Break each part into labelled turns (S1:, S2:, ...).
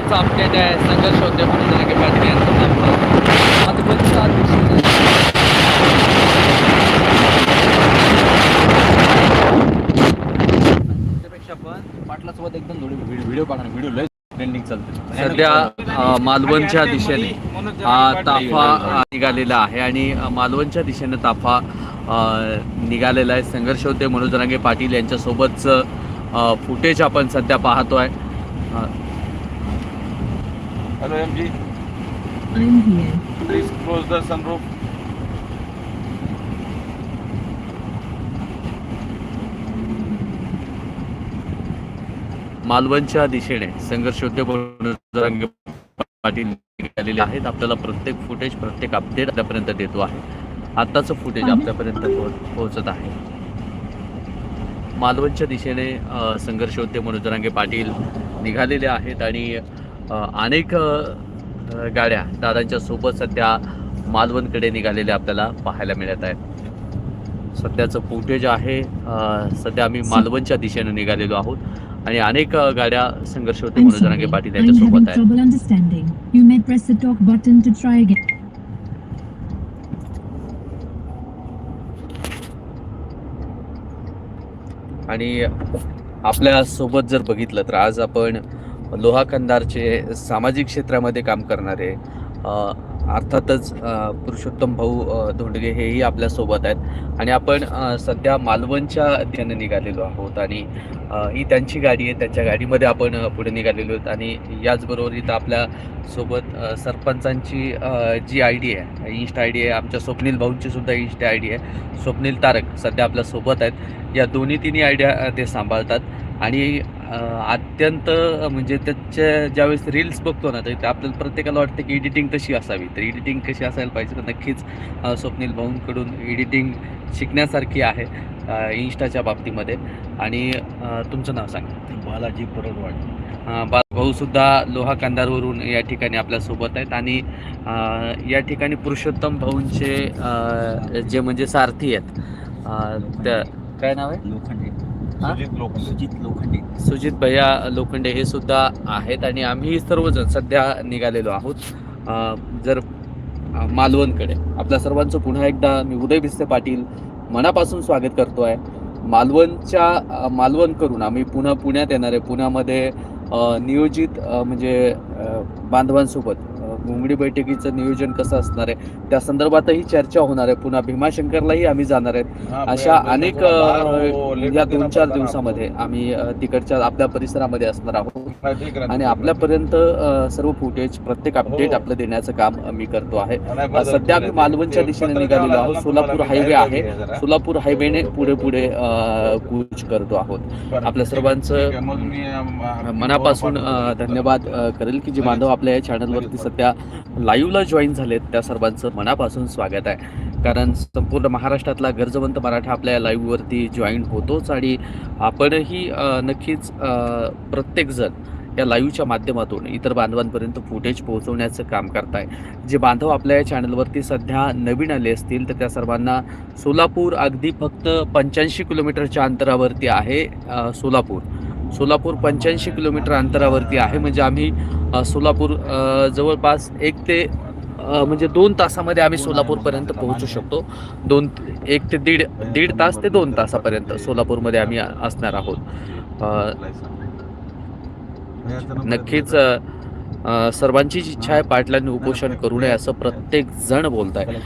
S1: महत्त्वाचा अपडेट आहे संघर्ष होते म्हणून पाटील यांचं
S2: त्यापेक्षा पण पाटलासोबत एकदम थोडी व्हिडिओ काढा व्हिडिओ लय ट्रेंडिंग चालते
S1: सध्या मालवणच्या दिशेने ताफा निघालेला आहे आणि मालवणच्या दिशेने ताफा निघालेला आहे. संघर्ष होते मनोज पाटील यांच्यासोबतचं फुटेज आपण सध्या पाहतोय. अ,
S3: hello M G
S4: I'm here.
S3: Please close the sunroof
S1: मालवणच्या दिशेने संघर्ष जरांगे पाटील निघालेले आहेत. आपल्याला प्रत्येक फुटेज प्रत्येक अपडेट आपल्यापर्यंत देतो आहे. आत्ताचं फुटेज आपल्यापर्यंत पोहोच- पोहोचत आहे. मालवणच्या दिशेने संघर्ष होते मनोज जरांगे पाटील निघालेले आहेत आणि अनेक गाड्या दादांच्या सोबत सध्या मालवणकडे निघालेल्या आपल्याला पाहायला मिळत आहेत सध्याचं फुटेज आहे सध्या आम्ही मालवणच्या दिशेने निघालेलो आहोत आणि अनेक गाड्या संघर्ष होते जरांगे
S4: sorry.
S1: पाटील
S4: I'm
S1: यांच्या
S4: having
S1: सोबत आहेत
S4: trouble understanding. You may press the talk button to try again.
S1: आणि आपल्यासोबत जर बघितलं तर आज आपण लोहा कंदारचे सामाजिक क्षेत्रामध्ये काम करणारे अर्थातच पुरुषोत्तम भाऊ धोंडगे हेही आपल्यासोबत आहेत. आणि आपण सध्या मालवणच्या दिशेने निघालेलो आहोत आणि ही त्यांची गाडी आहे. त्यांच्या गाडीमध्ये आपण पुढे निघालेलो आहोत. आणि याचबरोबर इथं आपल्यासोबत सरपंचांची जी आय डी आहे इन्स्टा आय डी आहे आमच्या स्वप्नील भाऊंची सुद्धा इन्स्टा आय डी आहे. स्वप्नील तारक सध्या आपल्यासोबत आहेत. या दोन्ही तिन्ही आयडिया ते सांभाळतात. आणि अत्यंत म्हणजे त्याच्या ज्यावेळेस रील्स बघतो ना तर ते आपल्याला प्रत्येकाला वाटतं की एडिटिंग कशी असावी. तर एडिटिंग कशी असायला पाहिजे? तर नक्कीच स्वप्नील भाऊंकडून एडिटिंग शिकण्यासारखी आहे इन्स्टाच्या बाबतीमध्ये. आणि तुमचं नाव सांगा.
S2: बालाजी परडवाड
S1: भाऊसुद्धा लोहा कांदारवरून या ठिकाणी आपल्यासोबत आहेत. आणि या ठिकाणी पुरुषोत्तम भाऊंचे जे म्हणजे सारथी आहेत त्या काय नाव आहे?
S2: लोखंडे.
S1: हा?
S3: सुजित लोखंडे.
S2: सुजित लोखंडे.
S1: सुजित भैया लोखंडे हे सुद्धा आहेत आणि आम्ही सर्वजण सध्या निघालेलो आहोत अ, जर अ, मालवणकडे. आपल्या सर्वांचं पुन्हा एकदा मी उदय भिस्ते पाटील मनापासून स्वागत करतो आहे मालवणच्या अ, मालवण करून आम्ही पुन्हा पुण्यात येणार आहे. पुण्यामध्ये अ, नियोजित अ, म्हणजे अ, बांधवांसोबत घोंगडी बैठकीचं नियोजन कसं असणार आहे त्या संदर्भातही चर्चा होणार आहे पुन्हा भीमाशंकरलाही आम्ही जाणार आहेत
S3: हाँ,
S1: अशा अनेक
S3: लेटर
S1: या
S3: देना
S1: चार दिवसामध्ये. आम्ही तिकडच्या आपल्या परिसरामध्ये असणार आहोत आणि
S3: हूँ.
S1: आपल्यापर्यंत सर्व फुटेज प्रत्येक अपडेट
S3: हो.
S1: आपलं देण्याचं काम मी करतो आहे सध्या आम्ही. मालवणच्या दिशेने निघालेलो आहोत सोलापूर हायवे आहे. सोलापूर हायवेने पुढे पुढे अ, कूच करतो आहोत आपल्या सर्वांचं मनापासून. धन्यवाद करेल की जे बांधव आपल्या या चॅनलवरती सध्या लाईव्हला जॉईन झालेत त्या सर्वांचं मनापासून स्वागत आहे. कारण संपूर्ण महाराष्ट्रातला गरजवंत मराठा आपल्या या लाईव्हवरती जॉईन होतोच आणि आपणही नक्कीच प्रत्येकजण या लाईव्हच्या माध्यमातून इतर बांधवांपर्यंत फुटेज पोहोचवण्याचं काम करताय. जे बांधव आपल्या या चॅनलवरती सध्या नवीन आले असतील तर त्या सर्वांना सोलापूर अगदी फक्त पंच्याऐंशी किलोमीटरच्या अंतरावरती आहे सोलापूर. सोलापूर पंच्याऐंशी किलोमीटर अंतरावरती आहे. म्हणजे आम्ही सोलापूर जवळपास एक ते म्हणजे दोन तासामध्ये आम्ही सोलापूरपर्यंत पोहोचू शकतो. दोन एक ते दीड दीड तास ते दोन तासापर्यंत सोलापूरमध्ये आम्ही असणार आहोत. नक्कीच सर्वांचीच इच्छा आहे पाटलांनी उपोषण करू नये असं प्रत्येक जण बोलत आहे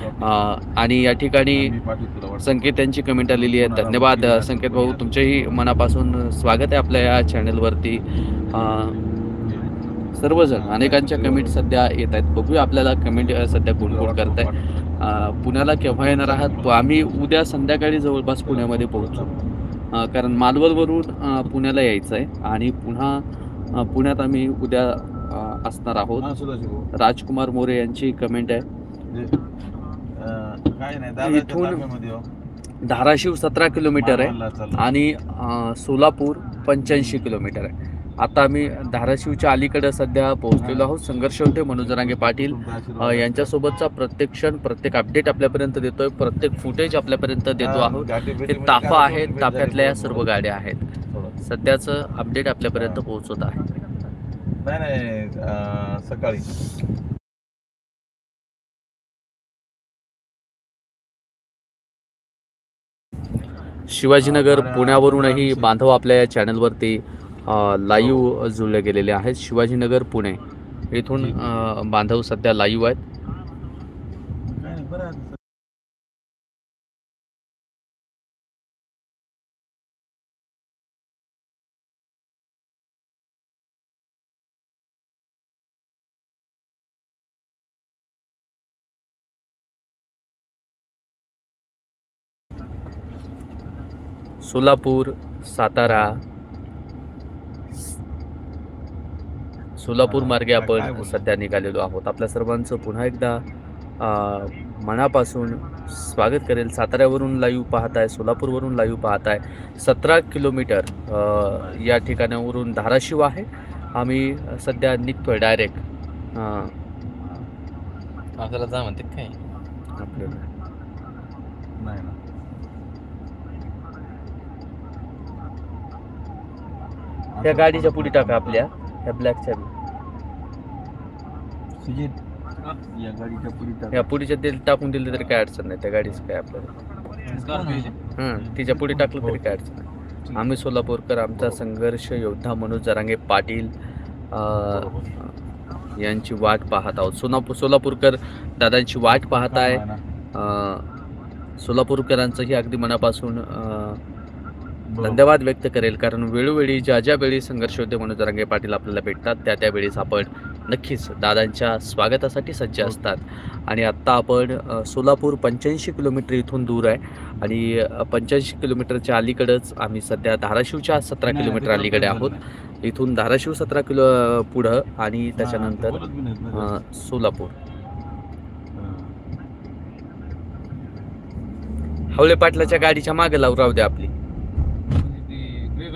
S1: आणि या ठिकाणी संकेत यांची कमेंट आलेली आहे. धन्यवाद संकेत भाऊ. तुमचेही मनापासून स्वागत आहे आपल्या या चॅनलवरती. सर्वजण अनेकांच्या कमेंट सध्या येत आहेत. बघूया आपल्याला कमेंट सध्या कोण कोण करत आहे पुण्याला केव्हा येणार आहात? तो आम्ही उद्या संध्याकाळी जवळपास पुण्यामध्ये पोहोचू. कारण मालवलवरून पुण्याला यायचं आहे आणि पुन्हा पुण्यात आम्ही उद्या असणार आहोत
S3: हा.
S1: राजकुमार मोरे यांची कमेंट आहे इथून-
S3: हो.
S1: धाराशिव सतरा किलोमीटर आहे. आणि सोलापूर पंच्याऐंशी किलोमीटर आहे आता आम्ही धाराशिवच्या अलीकडे सध्या पोहोचलेलो आहोत संघर्ष होते मनोज जरांगे पाटील. यांच्यासोबतचा प्रत्येक क्षण प्रत्येक अपडेट आपल्यापर्यंत देतोय प्रत्येक फुटेज आपल्यापर्यंत देतो
S3: हा,
S1: आहोत ते
S3: भेटीमध्ये
S1: ताफा आहेत ताफ्यातल्या या सर्व. गाड्या आहेत. सध्याचं अपडेट आपल्यापर्यंत पोहोचत आहे
S3: नाही नाही सकाळी.
S1: शिवाजीनगर पुण्यावरूनही. बांधव आपल्या या चॅनलवरती लाईव्ह जुळले गेलेले आहेत. शिवाजीनगर पुणे. इथून अ, बांधव सध्या लाईव्ह आहेत
S3: काय नाही बरं आहे.
S1: सोलापूर सातारा. सोलापूर मार्गे आपण? सध्या निघालेलो आहोत. आपल्या सर्वांचं पुन्हा एकदा मनापासून स्वागत करेल. साताऱ्यावरून लाईव्ह पाहत आहे सोलापूरवरून लाईव्ह पाहत आहे सतरा किलोमीटर या ठिकाणावरून धाराशिव आहे. आम्ही सध्या निघतोय डायरेक्ट
S2: आपल्याला जा म्हणते काय?
S1: आपल्याला.
S3: नाही ना
S1: त्या गाडीच्या पुढे टाका आपल्या त्या ब्लॅकच्या
S3: सुजित या गाडीच्या पुढे
S1: या पुढीच्या तेल टाकून दिले तरी काय अडचण नाही त्या गाडीचं काय आपल्याला. हं, तिच्या पुढे टाकलं तरी काय अडचण नाही. आम्ही सोलापूरकर आमचा संघर्ष योद्धा मनोज जरांगे पाटील यांची वाट पाहत आहोत. सोलापूर सोलापूरकर दादांची वाट पाहत आहे. सोलापूरकरांचंही अगदी मनापासून अ, धन्यवाद व्यक्त करेल. कारण वेळोवेळी ज्या ज्या वेळी संघर्ष होते मनोज पाटील आपल्याला भेटतात त्या त्यावेळेस आपण नक्कीच दादांच्या स्वागतासाठी सज्ज असतात. आणि आत्ता आपण सोलापूर पंच्याऐंशी किलोमीटर इथून दूर आहे. आणि पंच्याऐंशी किलोमीटरच्या अलीकडंच आम्ही सध्या धाराशिवच्या सतरा किलोमीटर अलीकडे आहोत. इथून धाराशिव सतरा किलो पुढं आणि त्याच्यानंतर सोलापूर. हावळे पाटलाच्या गाडीच्या मागे लावू राहू द्या आपली.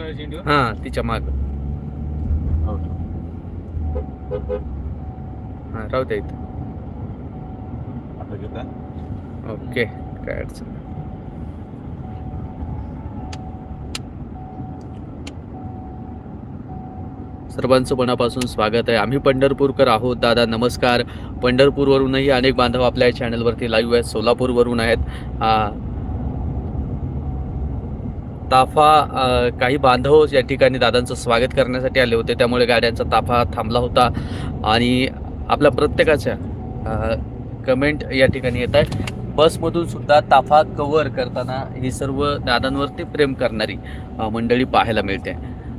S1: हां तिच्या मागं. हां राहू द्या इथं.
S3: आता घेता?
S1: ओके काय अडचण नाही. सर्वांचं मनापासून स्वागत आहे. आम्ही पंढरपूरकर आहोत. दादा नमस्कार. पंढरपूरवरूनही अनेक बांधव आपल्या चॅनलवरती लाईव्ह आहेत. सोलापूरवरून आहेत. आ, ताफा काही बांधव या ठिकाणी दादांचं स्वागत करण्यासाठी आले होते. त्यामुळे गाड्यांचा ताफा थांबला होता. आणि आपल्या प्रत्येकाच्या कमेंट या ठिकाणी येत आहे बसमधून सुद्धा ताफा कव्हर करताना ही सर्व दादांवरती प्रेम करणारी मंडळी पाहायला मिळते.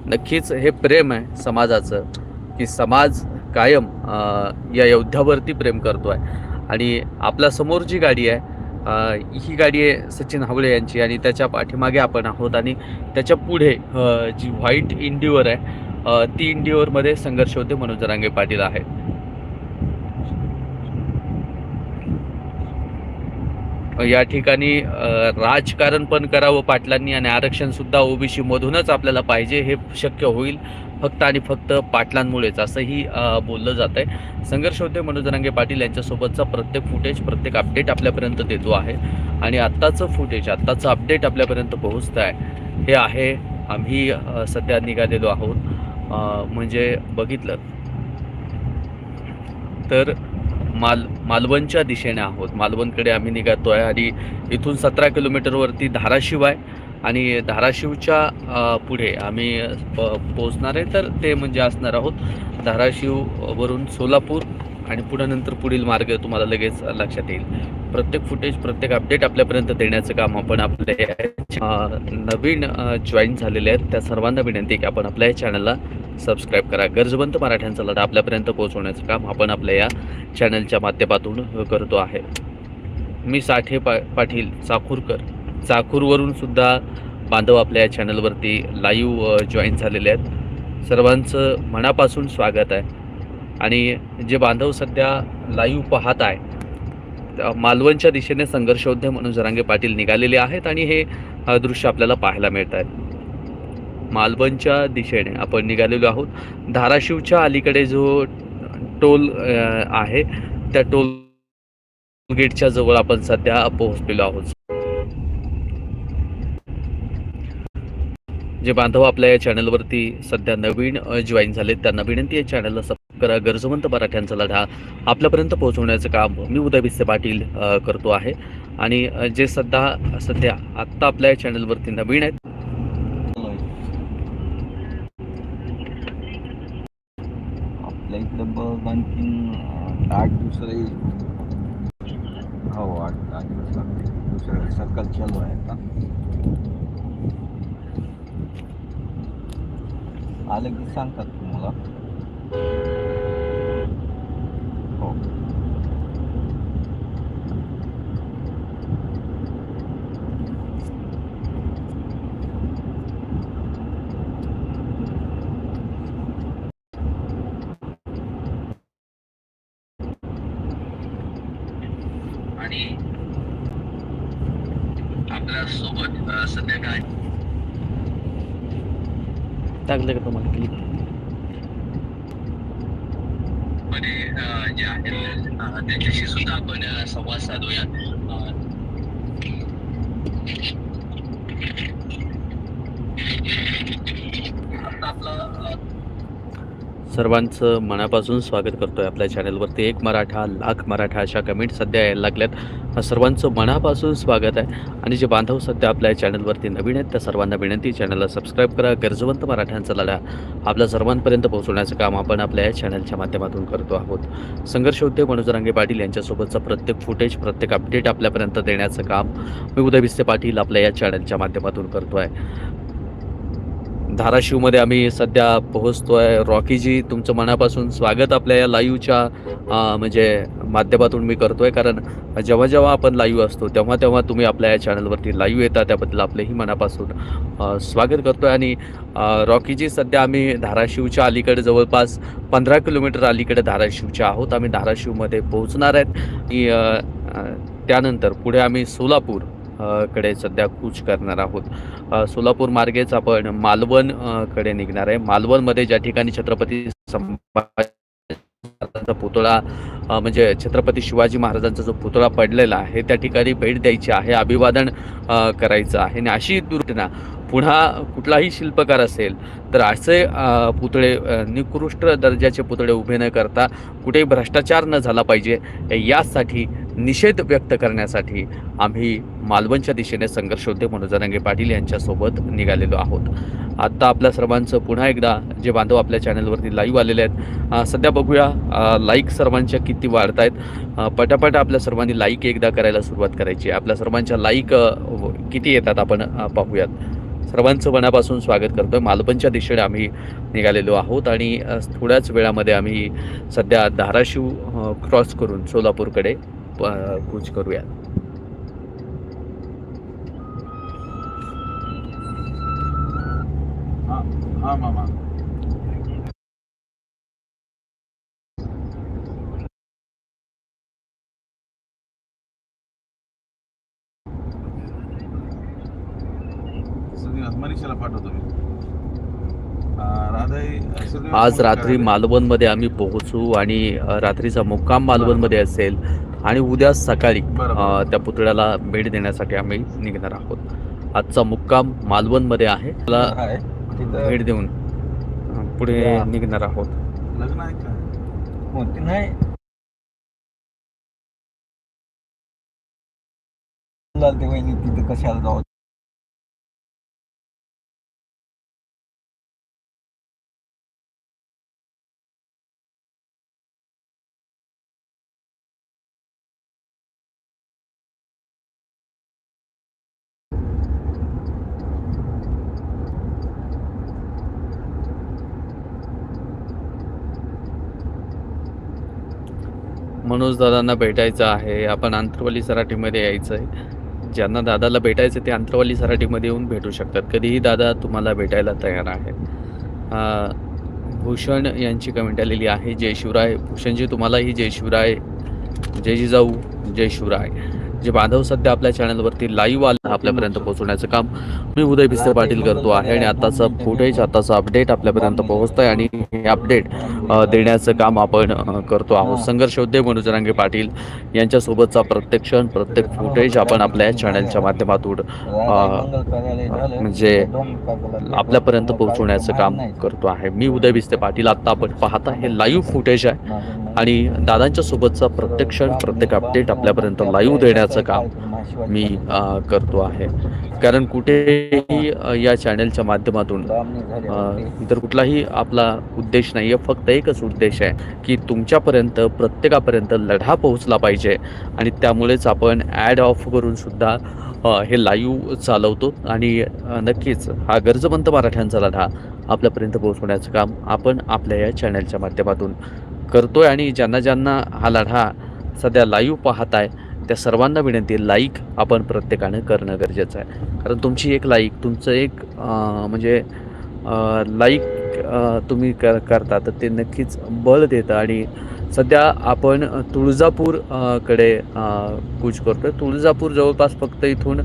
S1: नक्कीच हे प्रेम आहे समाजाचं की समाज कायम या योद्ध्यावरती प्रेम करतो आहे आणि आपल्यासमोर जी गाडी आहे ही गाडी आहे सचिन हावळे यांची आणि त्याच्या पाठीमागे आपण आहोत आणि त्याच्या पुढे जी व्हाईट इंडिओर आहे ती इंडिओरमध्ये संघर्ष होते मनोज रांगे पाटील आहेत. या ठिकाणी राजकारण पण करावं पाटलांनी आणि आरक्षण सुद्धा ओबीसी मधूनच आपल्याला पाहिजे हे शक्य होईल. फक्त आणि फक्त पाटलांमुळेच असंही बोललं जात आहे संघर्ष होते मनोज रंगे पाटील यांच्यासोबतचा प्रत्येक फुटेज प्रत्येक अपडेट आपल्यापर्यंत देतो आहे. आणि आत्ताचं फुटेज आत्ताचं अपडेट आपल्यापर्यंत पोहोचतं आहे हे आहे आम्ही सध्या निघालेलो आहोत. म्हणजे बघितलं तर माल मालवणच्या दिशेने आहोत. मालवणकडे आम्ही निघतो आहे आणि इथून सतरा किलोमीटरवरती धाराशिव आहे. आणि धाराशिवच्या पुढे आम्ही प- पोहोचणार आहे तर ते म्हणजे असणार आहोत. धाराशिववरून सोलापूर आणि पुढे नंतर पुढील मार्ग तुम्हाला लगेच लक्षात येईल. प्रत्येक फुटेज प्रत्येक अपडेट आपल्यापर्यंत देण्याचं काम आपण आपले नवीन जॉईन झालेले आहेत. त्या सर्वांना विनंती की आपण आपल्या या चॅनलला सबस्क्राईब करा. गरजवंत मराठ्यांचा लढा आपल्यापर्यंत पोहोचवण्याचं काम आपण आपल्या या चॅनलच्या माध्यमातून करतो आहे. मी साठे पा पाटील चाकूरकर चाकूरवरून सुद्धा बांधव आपल्या या चॅनलवरती लाईव्ह जॉईन झालेले आहेत. सर्वांचं मनापासून स्वागत आहे. आणि जे बांधव सध्या लाईव्ह पाहत आहे मालवणच्या दिशेने संघर्षोद्धे म्हणून जरांगे पाटील निघालेले आहेत आणि हे दृश्य आपल्याला पाहायला मिळत आहेत. मालवणच्या दिशेने आपण निघालेलो आहोत. धाराशिवच्या अलीकडे जो टोल आहे त्या टोल गेटच्या जवळ आपण सध्या पोहोचलेलो आहोत. जे बांधव आपल्या या चॅनलवरती सध्या नवीन जॉईन झालेत त्यांना विनंती आहे चॅनलला सबस्क्राईब करा. गरजवंत मराठ्यांचा लढा आपल्यापर्यंत पोहोचवण्याचं काम मी उदय भिसे पाटील करतो आहे. आणि जे सध्या सध्या आत्ता आपल्या या चॅनलवरती नवीन आहेत.
S3: आपल्या इकडं बघ आणखीन आठ दुसरे हो आठ आठ दिवस लागते दुसऱ्या सर्कल चालू आहे का आलं की सांगतात तुम्हाला हो
S1: आणि आपल्यासोबत सध्या काय टाकलं का तुम्हाला क्लिकमध्ये अ, जे आहेत अ, त्याच्याशी सुद्धा आपण अ, संवाद साधूया अ, आता आपलं अ, सर्वांचं मनापासून स्वागत करतो आहे आपल्या चॅनलवरती. एक मराठा लाख मराठा अशा कमेंट सध्या यायला लागल्यात. सर्वांचं मनापासून स्वागत आहे. आणि जे बांधव सध्या आपल्या चॅनलवरती नवीन आहेत त्या सर्वांना विनंती चॅनलला सबस्क्राईब करा गरजवंत मराठ्यांचा लढा आपल्या सर्वांपर्यंत पोहोचवण्याचं काम आपण आपल्या या चॅनलच्या माध्यमातून करतो आहोत. संघर्ष उद्योग मनोजरांगे पाटील यांच्यासोबतचं प्रत्येक फुटेज प्रत्येक अपडेट आपल्यापर्यंत देण्याचं काम मी उदय भिस्ते पाटील आपल्या या चॅनलच्या माध्यमातून करतो आहे धाराशिवमध्ये आम्ही सध्या पोहोचतोय. रॉकीजी तुमचं मनापासून स्वागत आपल्या या लाईव्हच्या म्हणजे माध्यमातून मी करतोय. कारण जेव्हा जेव्हा आपण लाईव्ह असतो तेव्हा तेव्हा तुम्ही आपल्या या चॅनलवरती लाईव्ह येता. त्याबद्दल आपलेही मनापासून स्वागत स्वागत करतोय. आणि रॉकीजी सध्या आम्ही धाराशिवच्या अलीकडे जवळपास पंधरा किलोमीटर अलीकडे धाराशिवच्या आहोत. आम्ही धाराशिवमध्ये पोहोचणार आहेत. आणि त्यानंतर पुढे आम्ही सोलापूर कडे सध्या कूच करणार आहोत. सोलापूर मार्गेच आपण मालवणकडे निघणार आहे. मालवणमध्ये ज्या ठिकाणी छत्रपती संभाजी पुतळा म्हणजे छत्रपती शिवाजी महाराजांचा जो पुतळा पडलेला आहे त्या ठिकाणी भेट द्यायची आहे अभिवादन करायचं आहे. आणि अशी दुर्घटना पुन्हा कुठलाही शिल्पकार असेल तर असे पुतळे निकृष्ट दर्जाचे पुतळे उभे न करता कुठेही भ्रष्टाचार न झाला पाहिजे यासाठी निषेध व्यक्त करण्यासाठी आम्ही मालवणच्या दिशेने संघर्ष होते. मनोज रंगे पाटील यांच्यासोबत निघालेलो आहोत. आत्ता आपल्या सर्वांचं पुन्हा एकदा जे बांधव आपल्या चॅनलवरती लाईव्ह आलेले आहेत सध्या बघूया लाईक सर्वांच्या किती वाढत आहेत पटापट आपल्या सर्वांनी लाईक एकदा करायला सुरुवात करायची आहे. आपल्या सर्वांच्या लाईक किती येतात आपण पाहूयात. सर्वांचं मनापासून स्वागत करतोय. मालवणच्या दिशेने आम्ही निघालेलो आहोत आणि थोड्याच वेळामध्ये आम्ही सध्या धाराशिव क्रॉस करून सोलापूरकडे प- कूच करूया
S3: हां हा मामा.
S1: आज रात्री. मालवणमध्ये आम्ही पोहोचू आणि रात्रीचा मुक्काम मालवणमध्ये असेल आणि उद्या सकाळी त्या पुतळ्याला भेट देण्यासाठी आम्ही निघणार आहोत. आजचा मुक्काम मालवणमध्ये आहे. त्याला भेट देऊन पुढे. निघणार आहोत.
S3: तिथं कशाला जाऊ?
S1: दादांना भेटायचं आहे. आपण आंतरवली सराठीमध्ये यायचं आहे. ज्यांना दादाला भेटायचं ते आंतरवली सराठीमध्ये येऊन भेटू शकतात. कधीही दादा तुम्हाला भेटायला तयार आहेत भूषण यांची कमेंट आलेली आहे. जय शिवराय. भूषणजी तुम्हालाही जय शिवराय. जय जिजाऊ. जय शिवराय. जे बांधव सध्या आपल्या चॅनलवरती लाईव्ह आले आपल्यापर्यंत पोहोचवण्याचं काम मी उदय भिस्ते पाटील करतो आहे आणि आताचं फुटेज आताचं अपडेट आपल्यापर्यंत पोहोचतंय आणि हे अपडेट देण्याचं काम आपण करतो आहोत. संघर्ष उद्योग मनोज रांगे पाटील यांच्यासोबतचा प्रत्येक क्षण प्रत्येक फुटेज आपण आपल्या चॅनलच्या माध्यमातून म्हणजे आपल्यापर्यंत पोहोचवण्याचं काम करतो आहे. मी उदय भिस्ते पाटील आत्ता आपण पाहता हे लाईव्ह फुटेज आहे. आणि दादांच्या सोबतचा प्रत्येक क्षण प्रत्येक अपडेट आपल्यापर्यंत लाईव्ह देण्याचं काम मी करतो आहे. कारण कुठेही या चॅनलच्या माध्यमातून इतर कुठलाही आपला उद्देश नाही आहे फक्त एकच उद्देश आहे की तुमच्यापर्यंत प्रत्येकापर्यंत लढा पोहोचला पाहिजे. आणि त्यामुळेच आपण ॲड ऑफ करून सुद्धा हे लाईव्ह चालवतो. आणि नक्कीच हा गरजवंत मराठ्यांचा लढा आपल्यापर्यंत पोहोचवण्याचं काम आपण आपल्या या चॅनलच्या माध्यमातून करतोय. आणि ज्यांना ज्यांना हा लढा सध्या लाईव्ह पाहत आहे त्या सर्वांना विनंती आहे लाईक आपण प्रत्येकानं करणं गरजेचं आहे. कारण तुमची एक लाईक तुमचं एक म्हणजे लाईक तुम्ही कर करता तर ते नक्कीच बळ देतं. आणि सध्या आपण तुळजापूरकडे कूच करतो आहे तुळजापूर जवळपास फक्त इथून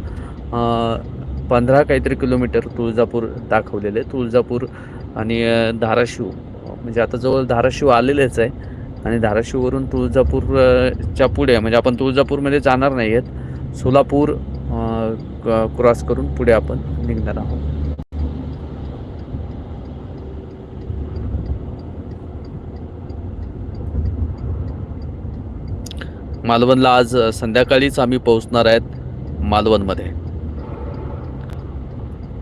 S1: पंधरा काहीतरी किलोमीटर तुळजापूर दाखवलेले तुळजापूर आणि धाराशिव म्हणजे आता जवळ धाराशिव आलेलेच आहे. आणि धाराशिववरून तुळजापूरच्या पुढे म्हणजे आपण तुळजापूरमध्ये जाणार नाही आहेत सोलापूर क- क्रॉस करून पुढे आपण निघणार आहोत. मालवणला आज संध्याकाळीच आम्ही पोहोचणार आहेत मालवणमध्ये.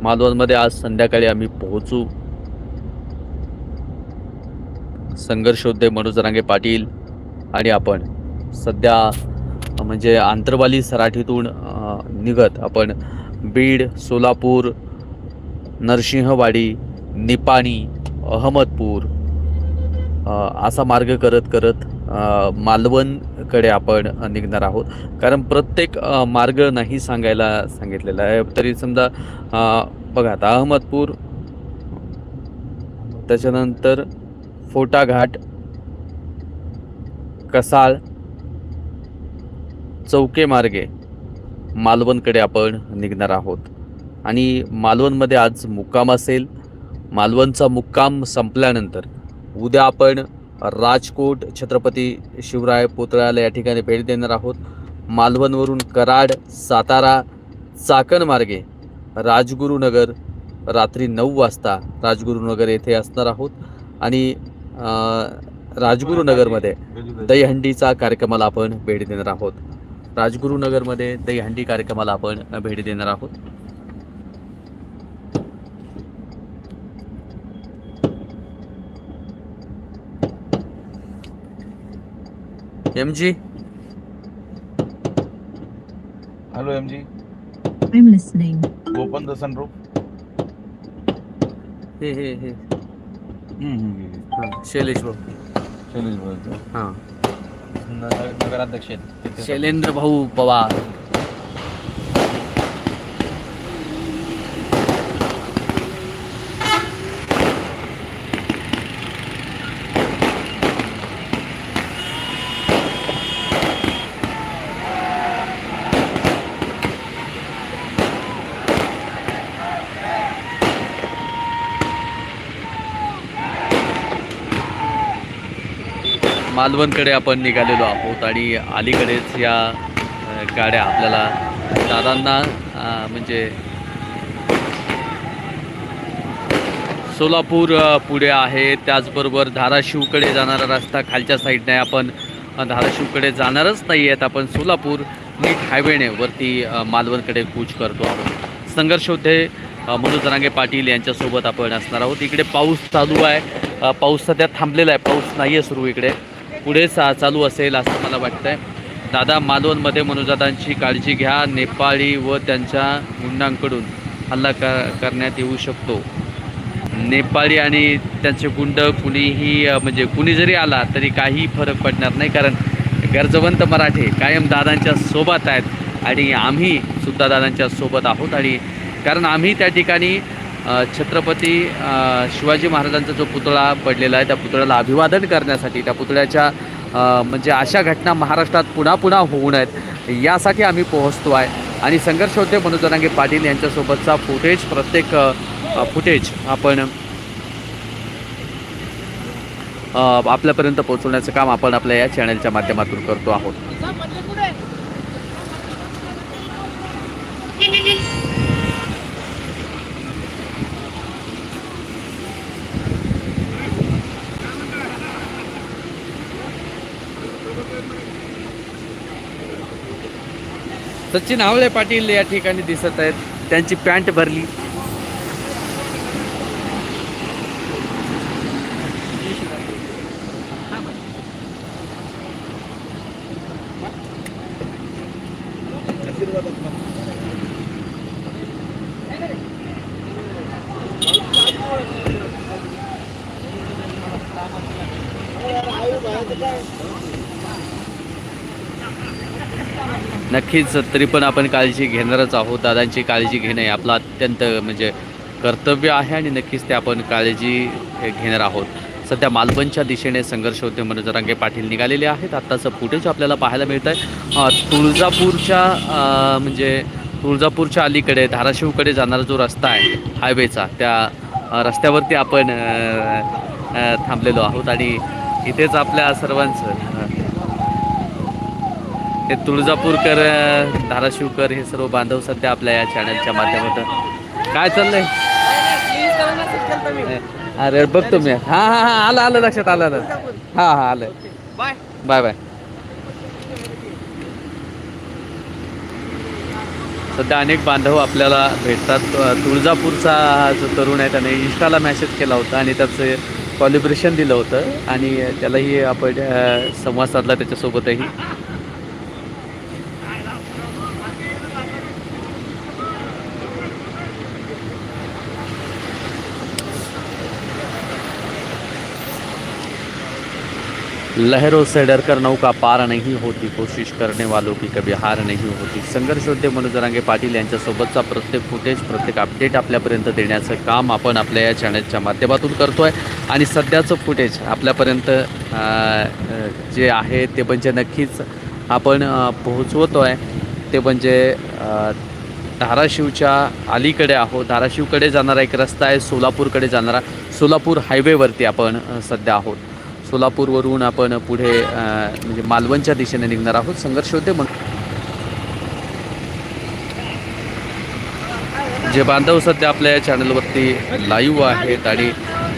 S1: मालवणमध्ये आज संध्याकाळी आम्ही पोहोचू. संघर्ष मनोज रांगे पाटील आणि आपण सध्या म्हणजे आंतरवाली सराठीतून निघत आपण बीड सोलापूर नरसिंहवाडी निपाणी अहमदपूर असा मार्ग करत करत मालवणकडे आपण निघणार आहोत. कारण प्रत्येक मार्ग नाही सांगायला सांगितलेला आहे. तरी समजा बघा आता अहमदपूर त्याच्यानंतर फोटाघाट कसाळ चौकेमार्गे मालवणकडे आपण निघणार आहोत. आणि मालवणमध्ये आज मुक्काम असेल. मालवणचा मुक्काम संपल्यानंतर उद्या आपण राजकोट छत्रपती शिवराय पुतळ्याला या ठिकाणी भेट देणार आहोत. मालवणवरून कराड सातारा चाकण मार्गे राजगुरुनगर रात्री नऊ वाजता राजगुरुनगर येथे असणार आहोत. आणि राजगुरुनगरमध्ये दहीहंडीचा कार्यक्रमाला आपण भेट देणार आहोत. राजगुरुनगरमध्ये दहीहंडी कार्यक्रमाला आपण भेट देणार आहोत. M G
S3: hello M G
S4: I'm listening.
S3: Open the sunroof
S1: हे हे हे हां. शैलेश भाऊ.
S3: शैलेश बोलतो
S1: हां.
S2: नगराध्यक्ष आहेत.
S1: शैलेंद्र भाऊ पवार. मालवणकडे आपण निघालेलो आहोत आणि अलीकडेच या गाड्या आपल्याला दादांना म्हणजे सोलापूर पुढे आहे. त्याचबरोबर धाराशिवकडे जाणारा रस्ता खालच्या साईडने आपण धाराशिवकडे जाणारच नाही आहेत. आपण सोलापूर नीट हायवेने वरती मालवणकडे कूच करतो आहोत. संघर्ष मनोज रांगे पाटील यांच्यासोबत आपण असणार आहोत. इकडे पाऊस चालू आहे. पाऊस सध्या थांबलेला आहे. पाऊस नाही आहे सुरू इकडे. पुढे सा चालू असेल असं मला वाटतं आहे दादा मालवणमध्ये मनोजादांची काळजी घ्या. नेपाळी व त्यांच्या गुंडांकडून हल्ला कर करण्यात येऊ शकतो. नेपाळी आणि त्यांचे गुंड कुणीही म्हणजे कुणी जरी आला तरी काही फरक पडणार नाही. कारण गरजवंत मराठे कायम दादांच्या सोबत आहेत. आणि आम्ही सुद्धा दादांच्या सोबत आहोत. आणि कारण आम्ही त्या ठिकाणी छत्रपती शिवाजी महाराजांचा जो पुतळा पडलेला आहे त्या पुतळ्याला अभिवादन करण्यासाठी त्या पुतळ्याच्या म्हणजे अशा घटना महाराष्ट्रात पुन्हा पुन्हा होऊ नयेत यासाठी आम्ही पोहोचतो आहे. आणि संघर्ष होते मनोज जरांगे पाटील यांच्यासोबतचा फुटेज प्रत्येक फुटेज आपण आपल्यापर्यंत पोहोचवण्याचं काम आपण आपल्या या चॅनलच्या माध्यमातून करतो आहोत. सचिन आवले पाटील या ठिकाणी दिसत आहेत. त्यांची पॅन्ट भरली. नक्कीच तरी पण आपण काळजी घेणारच आहोत. दादांची काळजी घेणे आपलं अत्यंत म्हणजे कर्तव्य आहे आणि नक्कीच ते आपण काळजी घेणार आहोत. सध्या मालवणच्या दिशेने संघर्ष होते मनोज रांगे पाटील निघालेले आहेत. आत्ताचं फुटेज आपल्याला पाहायला मिळत आहे तुळजापूरच्या म्हणजे तुळजापूरच्या अलीकडे धाराशिवकडे जाणारा जो रस्ता आहे हायवेचा त्या रस्त्यावरती आपण थांबलेलो आहोत. आणि इथेच आपल्या सर्वांचं हे तुळजापूरकर धाराशिवकर हे सर्व बांधव सध्या आपल्या या चॅनलच्या माध्यमातून. काय चाललंय? अरे बघतो मी हा हा हा आलं आलं लक्षात आलं आलं. हा हा आलं. Bye bye. बाय सध्या अनेक बांधव आपल्याला भेटतात. तुळजापूरचा हा जो तरुण आहे त्याने इंस्टाला मेसेज केला होता आणि त्याचं कॉलिब्रेशन दिलं होतं. आणि त्यालाही आपण संवाद साधला त्याच्यासोबतही. लहरों से डरकर नौका पार नहीं होती कोशिश करने वालों की कभी हार नहीं होती। संघर्ष होते मनोज पाटील यांच्यासोबतचा प्रत्येक फुटेज प्रत्येक अपडेट आपल्यापर्यंत देण्याचं काम आपण आपल्या या चॅनलच्या माध्यमातून करतो आहे आणि सध्याचं फुटेज आपल्यापर्यंत जे आहे ते म्हणजे नक्कीच आपण पोहोचवतो आहे ते म्हणजे धाराशिवच्या अलीकडे आहोत. धाराशिवकडे जाणारा एक रस्ता आहे सोलापूरकडे जाणारा सोलापूर हायवेवरती आपण सध्या आहोत. सोलापूरवरून आपण पुढे म्हणजे मालवणच्या दिशेने निघणार आहोत. संघर्ष होते मग जे बांधव सध्या आपल्या या चॅनलवरती लाईव्ह आहेत आणि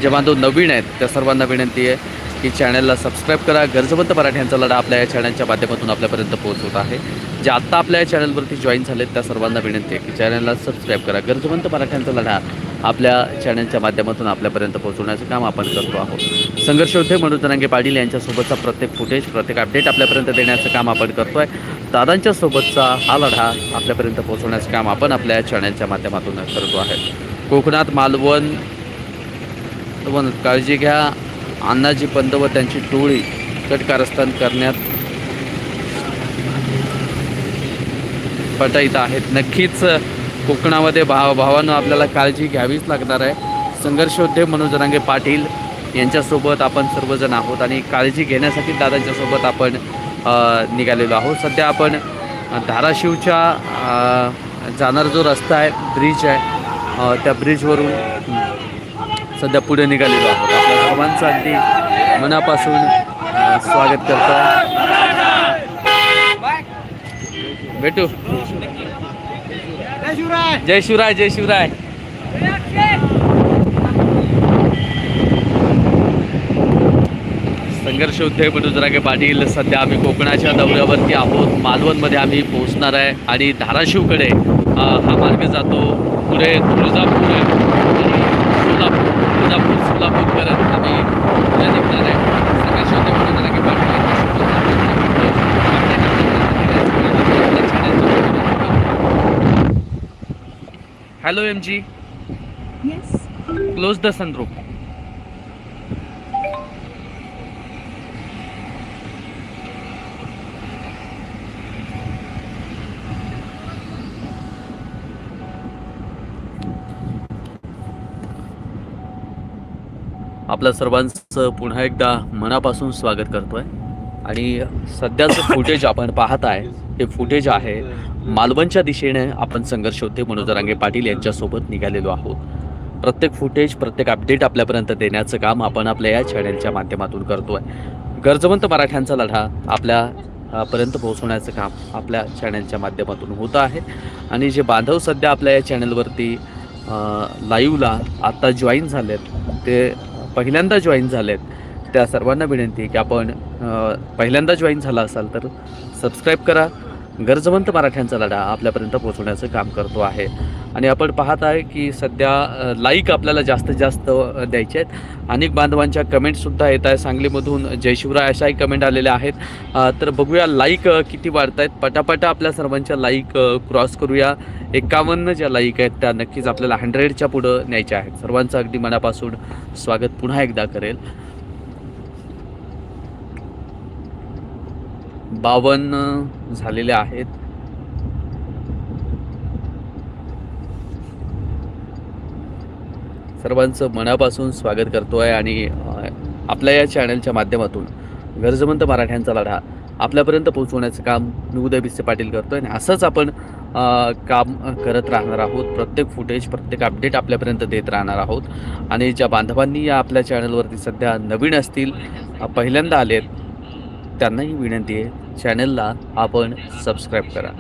S1: जे बांधव नवीन आहेत त्या सर्वांना विनंती आहे की चॅनलला सबस्क्राईब करा. गरजवंत मराठ्यांचा लढा आपल्या या चॅनलच्या माध्यमातून आपल्यापर्यंत पोहोचवत आहे. जे आत्ता आपल्या या चॅनलवरती जॉईन झालेत त्या सर्वांना विनंती आहे की चॅनलला सबस्क्राईब करा. गरजवंत मराठ्यांचा लढा आपल्या चॅनलच्या माध्यमातून आपल्यापर्यंत पोहोचवण्याचं काम आपण करतो आहोत. संघर्ष होते मनोज पाटील यांच्यासोबतचा प्रत्येक फुटेज प्रत्येक अपडेट आपल्यापर्यंत देण्याचं काम आपण करतो आहे दादांच्या सोबतचा हा लढा आपल्यापर्यंत पोहोचवण्याचं काम आपण आपल्या चॅनलच्या माध्यमातून करतो आहे. कोकणात मालवण वन काळजी घ्या. अण्णाजी पंत व त्यांची टोळी कटकारस्थान करण्यात पटाईत आहेत. नक्कीच कोकणामध्ये भाव भावानं आपल्याला काळजी घ्यावीच लागणार आहे. संघर्षोद्योग मनोज रांगे पाटील यांच्यासोबत आपण सर्वजण आहोत आणि काळजी घेण्यासाठी दादांच्यासोबत आपण निघालेलो आहोत. सध्या आपण धाराशिवच्या जाणारा जो रस्ता आहे ब्रिज आहे त्या ब्रिजवरून सध्या पुढे निघालेलो आहोत. आपल्या सर्वांचं अगदी मनापासून स्वागत करतो. भेटू. जय शिवराय जय शिवराय. संघर्ष उद्धव मनोजरागे पाटील सध्या आम्ही कोकणाच्या दौऱ्यावरती आहोत. मालवणमध्ये आम्ही पोहोचणार आहे आणि धाराशिवकडे हा मार्ग जातो पुढे तुळजापूर सोलापूर तुळजापूर सोलापूर करत आम्ही निघणार आहे. संघर्ष उद्धव मनोजरागे पाटील यांच्यासोबत hello M G
S4: Yes.
S1: Close the sunroof आपल्या सर्वांचं पुन्हा एकदा मनापासून स्वागत करतोय. आणि सध्याचं फुटेज आपण पाहत आहे हे फुटेज आहे मालवणच्या दिशेने आपण संघर्ष होते. मनोज रांगे पाटील यांच्यासोबत निघालेलो आहोत. प्रत्येक फुटेज प्रत्येक अपडेट आपल्यापर्यंत देण्याचं काम आपण आपल्या या चॅनलच्या माध्यमातून करतो आहे गरजवंत मराठ्यांचा लढा आपल्या पर्यंत पोहोचवण्याचं काम आपल्या चॅनलच्या माध्यमातून होतं आहे. आणि जे बांधव सध्या आपल्या या चॅनलवरती लाईव्हला आत्ता जॉईन झालेत ते पहिल्यांदा जॉईन झालेत त्या सर्वांना विनंती आहे की आपण पहिल्यांदा जॉईन झाला असाल तर सबस्क्राईब करा. गरजवंत मराठ्यांचा लढा आपल्यापर्यंत पोहोचवण्याचं काम करतो आहे. आणि आपण पाहत आहे की सध्या लाईक आपल्याला जास्तीत जास्त द्यायचे आहेत. अनेक बांधवांच्या कमेंटसुद्धा येत आहे सांगलीमधून जयशिवराय अशाही कमेंट आलेल्या आहेत. तर बघूया लाईक किती वाढत आहेत. पटापटा आपल्या सर्वांच्या लाईक क्रॉस करूया. एकावन्न ज्या लाईक आहेत त्या नक्कीच आपल्याला हंड्रेडच्या पुढं न्यायच्या आहेत. सर्वांचं अगदी मनापासून स्वागत पुन्हा एकदा करेल. बावन्न झालेले आहेत. सर्वांचं मनापासून स्वागत करतो आहे आणि आपल्या या चॅनलच्या माध्यमातून गरजवंत मराठ्यांचा लढा आपल्यापर्यंत पोहोचवण्याचं काम मी उदय बिस्से पाटील करतो आहे आणि असंच आपण काम करत राहणार आहोत. प्रत्येक फुटेज प्रत्येक अपडेट आपल्यापर्यंत देत राहणार आहोत. आणि ज्या बांधवांनी या आपल्या चॅनलवरती सध्या नवीन असतील पहिल्यांदा पहिल्यांदा आलेत त्यांनाही विनंती आहे चॅनलला आपण सबस्क्राईब करा.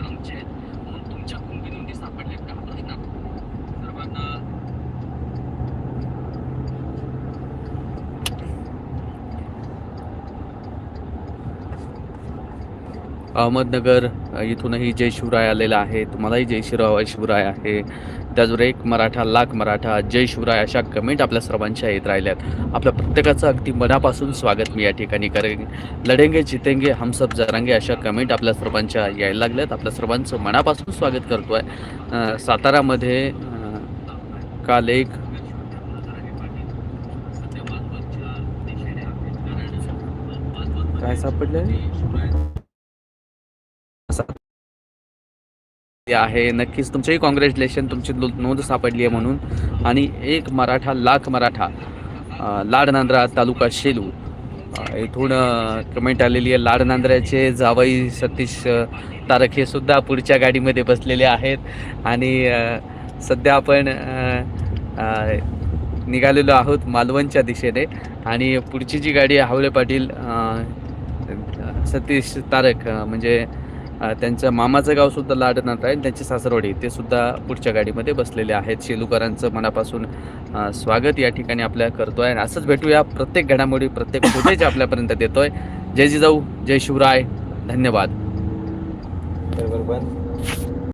S1: अहमदनगर इथूनही जय शिवराय आलेला आहे. तुम्हालाही जय शिवराय शिवराय आहे. त्याचबरोबर एक मराठा लाख मराठा जय शिवराय अशा कमेंट आपल्या सर्वांच्या येत राहिल्यात. आपल्या प्रत्येकाचं अगदी मनापासून स्वागत मी या ठिकाणी करेन. लढेंगे जितेंगे हम सब जरांगे अशा कमेंट आपल्या सर्वांच्या यायला लागल्यात. आपल्या सर्वांचं मनापासून स्वागत करतो आहे सातारामध्ये काल एक काय सापडलं आहे नक्कीच तुमचेही कॉंग्रॅच्युलेशन तुमची नो- नोंद सापडली आहे म्हणून. आणि एक मराठा लाख मराठा लाडनांद्रा तालुका शेलू. इथून कमेंट आलेली आहे लाडनांद्र्याचे जावई सतीश तारक हे सुद्धा पुढच्या गाडीमध्ये बसलेले आहेत. आणि सध्या आपण निघालेलो आहोत मालवणच्या दिशेने. आणि पुढची जी गाडी आहे हावळे पाटील सतीश तारक म्हणजे त्यांच्या मामाचं गावसुद्धा लाडनाथ आहे. त्यांची सासरवाडी ते सुद्धा पुढच्या गाडीमध्ये बसलेले आहेत. शेलूकरांचं मनापासून स्वागत या ठिकाणी आपल्या करतोय. आणि असंच भेटूया. प्रत्येक घडामोडी प्रत्येक फुटेज आपल्यापर्यंत देतोय. जय जिजाऊ जय शिवराय. धन्यवाद.
S2: बरोबर.